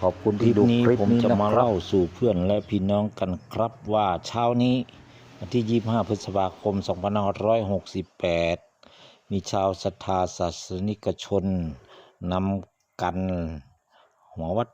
ขอบคุณคลิที่ปดูนี้คลิปผมนี้จะนะมาครับเล่าสู่เพื่อนและพี่น้องกันครับว่าเช้านี้วันที่ 25 พฤษภาคม 2568 มีชาวศรัทธาศาสนิกชนนำกันหัววัด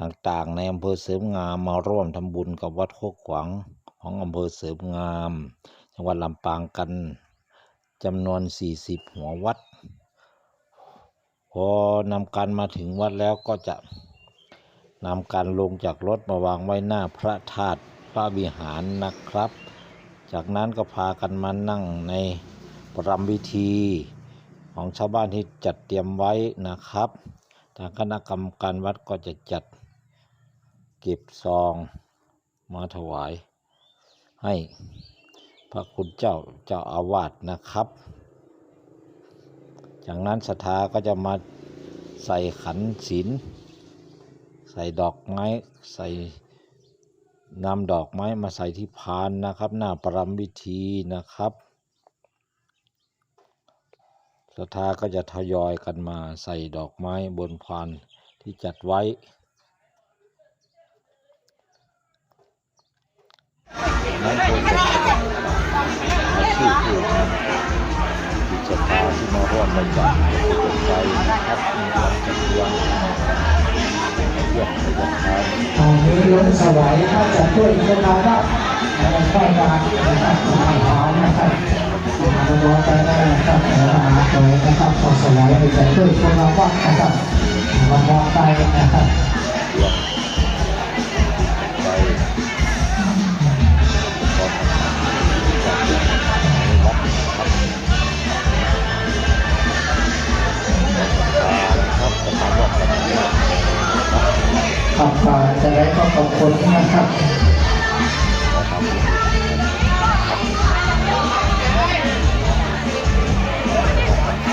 ต่างๆ ในอำเภอเสริมงามมาร่วมทำบุญกับวัดโคกขวางของอำเภอเสริมงาม จังหวัดลำปางกันจำนวน 40 หัววัด พอนำกันมาถึงวัดแล้วก็จะนำการลงจากรถมาวางไว้หน้าพระธาตุพระวิหารนะครับ จากนั้นก็พากันมานั่งในประรำพิธีของชาวบ้านที่จัดเตรียมไว้นะครับทางคณะกรรมการวัดก็จะจัดเก็บซองมาถวายให้พระคุณเจ้าเจ้าอาวาสนะครับ จากนั้นศรัทธาก็จะมาใส่ขันศีลใส่ดอกไม้ใส่นำดอกไม้มาใส่ที่พานนะครับ หน้าประรำพิธีนะครับศรัทธาก็จะทยอยกันมาใส่ดอกไม้บนพานที่จัดไว้นั้นควรจะอาชีพผู้น ศรัทธาที่มาร่วมบริจาคเป็นใจนะครับมีความจะเพียงเพื่อประโยชน์ทานตอนนี้ล้นสวายก็จะช่วยคนเราครับเข้ามานะครับมาหานะครับมาบอไปได้นะครับมาหาตัวนะครับขอสวายไปจะช่วยคนเราว่านะครับมาบอไปนะครับ คุณนะครับทำบุญก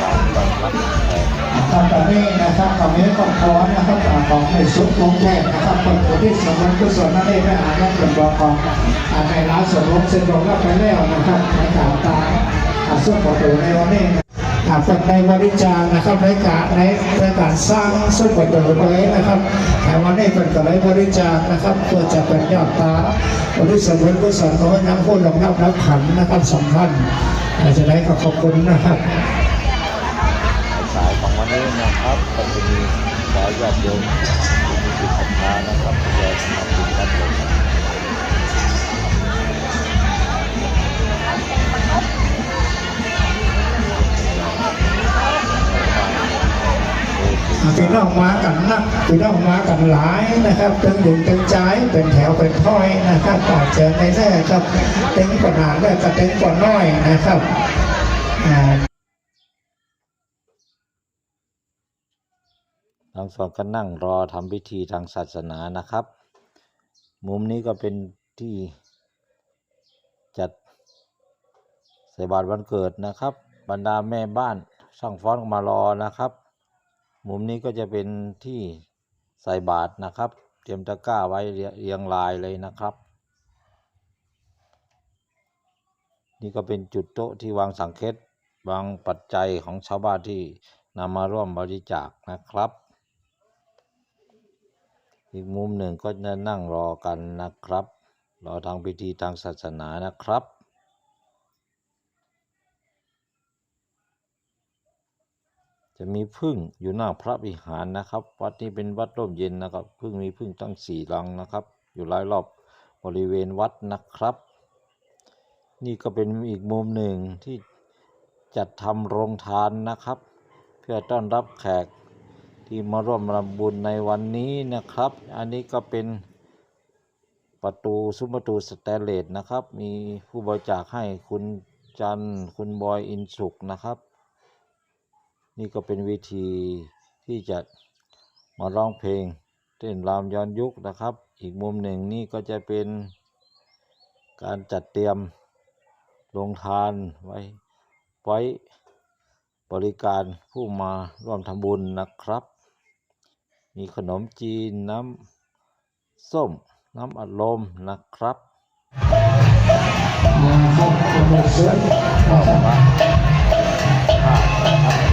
ารต้อนรับแขกครับตอนนี้นะครับตอนนี้ก็ขอนะครับของในสุดกรุงเทพนะครับคนผู้ที่สมบูรณ์กุศลนั่นเองไม่อาจจะเป็นบอกของในร้านสมรสเซ็นทรัลก็ไปแล้วนะครับในข่าวตาส่วนประตูในวันนี้ อาเป็นในบริจาคนะครับในการในในการสร้างสุดประตูเลยนะครับแต่วันนี้เป็นกับในบริจาคนะครับเพื่อจะเป็นยอดตาบริสุทธิ์บุญกุศลของนักพูดลงนับนับขันนะครับสำคัญอาจจะได้ขอบคุณนะครับสายของวันนี้นะครับก็จะมีสายญาติโยมมีจิตศรัทธานะครับที่จะทำบุญกันผม พี่น้องมากันนักพี่น้องมากันหลายนะครับเตึงดึงตึงใจเป็นแถวเป็นถ้อยนะครับปาดเจอในแน่ครับเต็งกว่าหนาและก็เต็งกว่าน้อยนะครับทั้งสองก็นั่งรอทำพิธีทางศาสนานะครับ มุมนี้ก็เป็นที่จัดใส่บาตรวันเกิดนะครับ บรรดาแม่บ้านช่างฟ้อนมารอนะครับ มุมนี้ก็จะเป็นที่ใส่บาตรนะครับ เตรียมตะกร้าไว้เรียเรียงรายเลยนะครับ นี่ก็เป็นจุดโต๊ะที่วางสังเคตวางปัจจัยของชาวบ้านที่นำมาร่วมบริจาคนะครับ อีกมุมหนึ่งก็จะนั่งรอกันนะครับ รอทางพิธีทางศาสนานะครับ จะมีพึ่งอยู่หน้าพระวิหารนะครับ วัดนี้เป็นวัดร่มเย็นนะครับพึ่งมีพึ่งตั้งสี่รังนะครับ อยู่รายรอบบริเวณวัดนะครับ นี่ก็เป็นอีกมุมหนึ่งที่จัดทำโรงทานนะครับ เพื่อต้อนรับแขกที่มาร่วมรำบุญในวันนี้นะครับ อันนี้ก็เป็นประตูซุ้มประตูสแตนเลสนะครับ มีผู้บริจาคให้คุณจันคุณบอยอินสุขนะครับ นี่ก็เป็นวิธีที่จะมาร้องเพลงเต้นรำย้อนยุคนะครับ อีกมุมหนึ่งนี่ก็จะเป็นการจัดเตรียมโรงทานไว้ไว้บริการผู้มาร่วมทำบุญนะครับ มีขนมจีนน้ำส้มน้ำอัดลมนะครับขอบคุณนะครับ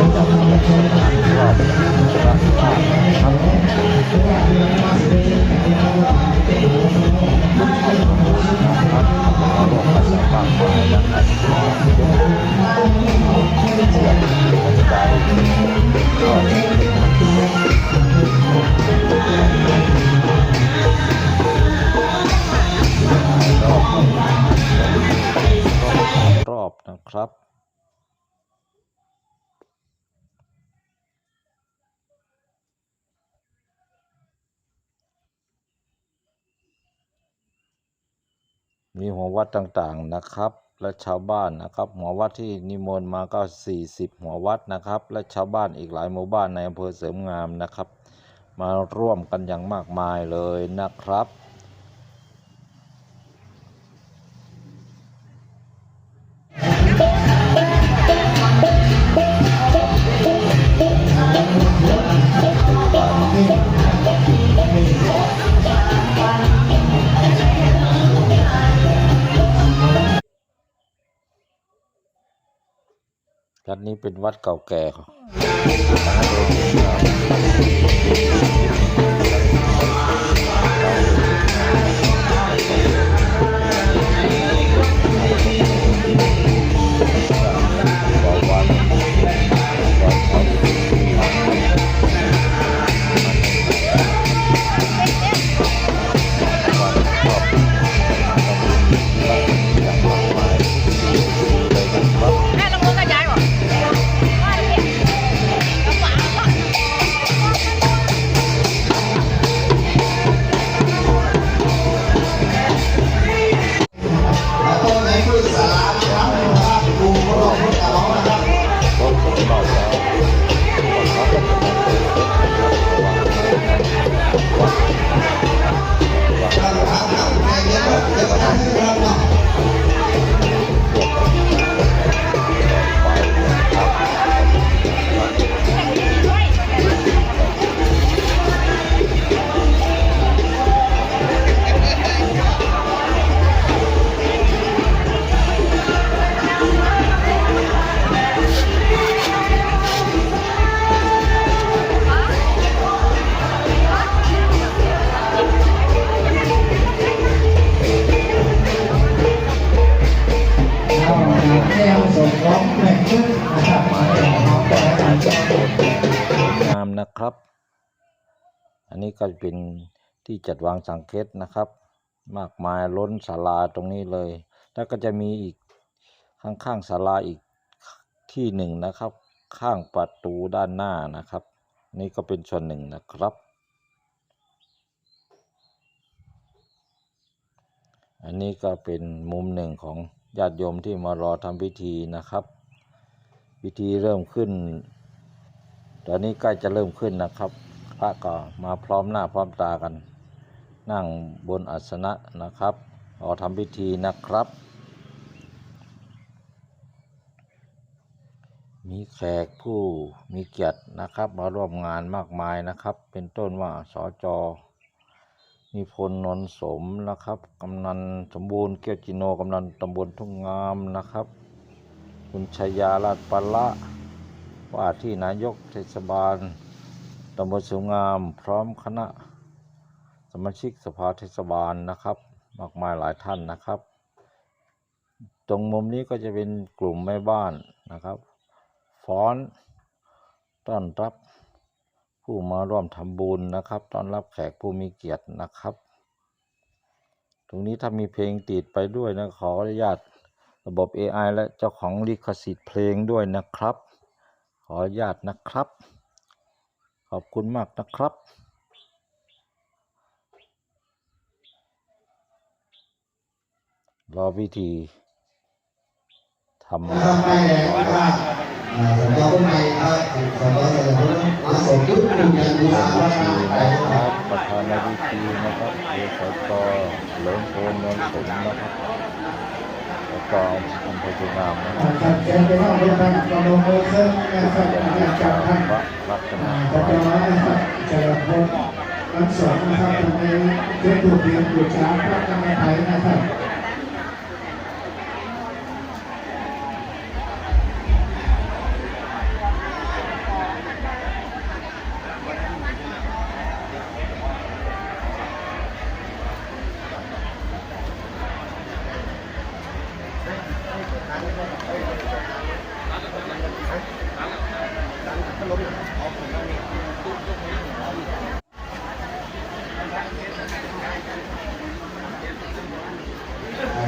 อบนะครับ มีหัววัดต่างๆนะครับ และชาวบ้านนะครับ หัววัดที่นิมนต์มาก็ 40 หัววัดนะครับ และชาวบ้านอีกหลายหมู่บ้านในอำเภอเสริมงามนะครับ มาร่วมกันอย่างมากมายเลยนะครับ วัดนี้เป็นวัดเก่าแก่ของ อันนี้ก็เป็นที่จัดวางสังเกตนะครับ มากมายล้นศาลาตรงนี้เลย แล้วก็จะมีอีกข้างๆศาลาอีกที่หนึ่งนะครับ ข้างประตูด้านหน้านะครับ นี่ก็เป็นส่วนหนึ่งนะครับ อันนี้ก็เป็นมุมหนึ่งของญาติโยมที่มารอทำพิธีนะครับพิธีเริ่มขึ้น ตอนนี้ใกล้จะเริ่มขึ้นนะครับ ระก็มาพร้อมหน้าพร้อมตากัน นั่งบนอาสนะนะครับรอทำพิธีนะครับ มีแขกผู้มีเกียรตินะครับ มาร่วมงานมากมายนะครับ เป็นต้นว่าสจนิพนธ์นนท์สมนะครับ กำนันสมบูรณ์เกียวจิโน กำนันตำบลทุ่งงามนะครับ คุณชยาลาดปละว่าที่นายกเทศบาล ตำบลสูงงามพร้อมคณะสมาชิกสภาเทศบาลนะครับ มากมายหลายท่านนะครับ ตรงมุมนี้ก็จะเป็นกลุ่มแม่บ้านนะครับฟ้อนต้อนรับผู้มาร่วมทำบุญนะครับ ต้อนรับแขกผู้มีเกียรตินะครับ ตรงนี้ถ้ามีเพลงติดไปด้วยนะขออนุญาตระบบ AI และเจ้าของลิขสิทธิ์เพลงด้วยนะครับ ขออนุญาตนะครับ ขอบคุณมากนะครับรอพิธีทำนะครับไม่แรงนะครับอ่าสำหรับคนในครับสำหรับสำหรับอาสมทุกคนยังมีสาระพิธีไปนะคครัรับบประธานในพิธีนะครับเอสกเหลิมโพนนนท์สมนะครับ แล้วก็อำเภอสุงามนะครับเชิญไปนั่งด้วยกันกระโดดมือขึ้นะครับยังอามีจากจับท่านระรัตนอ่าตพระรัเจ้ายนะครับจริญพรทั้งสอนะครับตรงนี้เจ้าตัวเพียงบูชาพระกรรมฐานนะครับ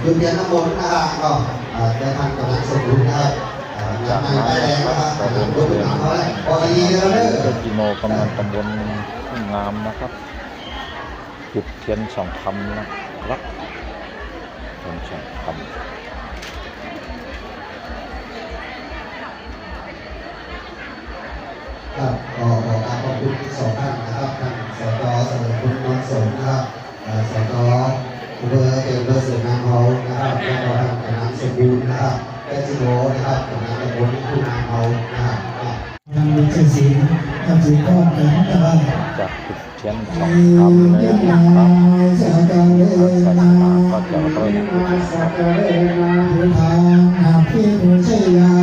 จุดเทียนน้ำมนต์นะครับก็เอ่อได้ทานกำลังสมบูรณ์นะครับเอ่อจากน้ำนั้นไม้แดงนะนะคครัรับบก็เดินรถเดินหนังเขาเลยพอดีแล้วเด้อเจ้ากิโมกำนันตำบลทุ่งงามนะครับ จุดเทียนสองคำนะครับเทียนสองคำครับก็ขอกราบขอบคุณทั้งสองท่านนะครับท่านสจเสริมคุณนนท์สนนะครับเอ่อสจอุ เบอร์เอกเบอร์เสือนางเขานะครับแล้วก็ท่านกำนันสมบูรณ์นะครับแกจิโนนะครับกำนันตำบลคุณนางเขานะครับก็ทำเป็นชื่อเสียงทำสิ่งก้อนกันนะครับจากเทียนสองคำเลยนะครับสักการะศาสนานาก็จะเริ่มสักการะนาทางหาพิภูชยา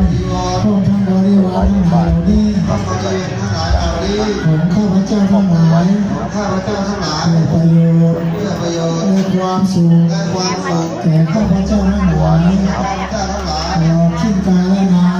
ข้าพเจ้าทั้งหลายเพื่อประโยชน์เพื่อประโยชน์และความสุขและความสุขแก่ข้าพเจ้าทั้งหลายข้าพเจ้าทั้งหลายตลอดทิ้งกาลนา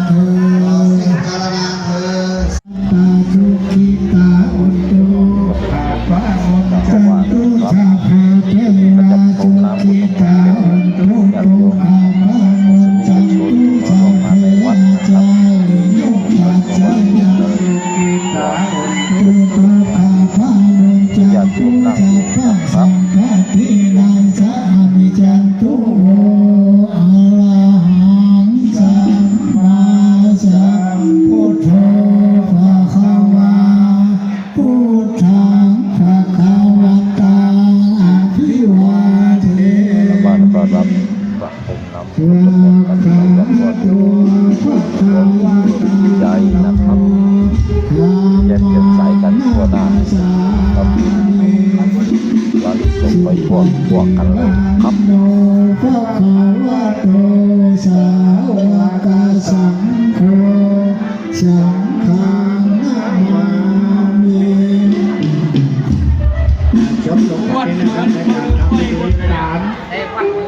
ร จบลงไปนะครับในการทำพิธีการ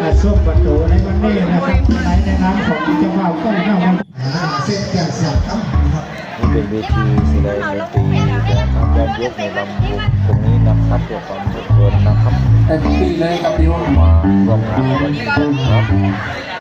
อ่ส้มประตูในวันนี้นะครับในในนามของเจ้าบ่าวก้องเจ้ามาหาเส้นแก่สียบครับครับนี่เป็นเวทีแสดงดนตรีนะครับย้อนยุคในลำวงตรงนี้นะครับเพื่อความเพลิดเพลินนะครับแต่ทุกปีเลยครับพี่ว่ามาร่วมงานกันครับ